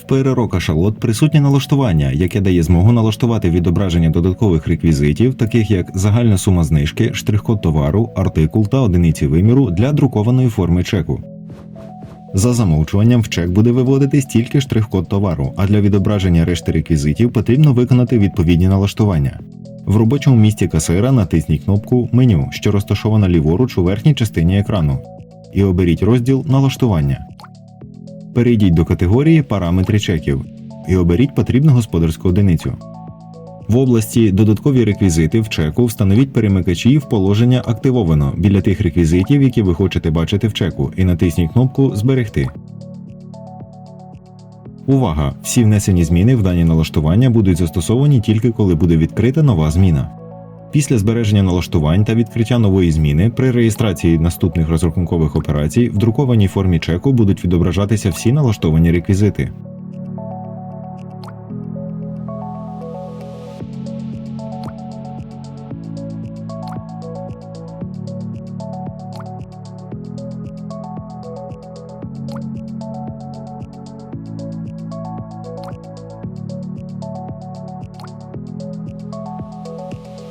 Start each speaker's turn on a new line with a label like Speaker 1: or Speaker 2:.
Speaker 1: В ПРРО кашалот присутнє налаштування, яке дає змогу налаштувати відображення додаткових реквізитів, таких як загальна сума знижки, штрих-код товару, артикул та одиниці виміру для друкованої форми чеку. За замовчуванням в чек буде виводитись тільки штрих-код товару, а для відображення решти реквізитів потрібно виконати відповідні налаштування. В робочому місці касира натисніть кнопку Меню, що розташована ліворуч у верхній частині екрану, і оберіть розділ Налаштування. Перейдіть до категорії Параметри чеків і оберіть потрібну господарську одиницю. В області Додаткові реквізити в чеку встановіть перемикачі в положення Активовано біля тих реквізитів, які ви хочете бачити в чеку, і натисніть кнопку Зберегти. Увага! Всі внесені зміни в дані налаштування будуть застосовані тільки коли буде відкрита нова зміна. Після збереження налаштувань та відкриття нової зміни при реєстрації наступних розрахункових операцій в друкованій формі чеку будуть відображатися всі налаштовані реквізити.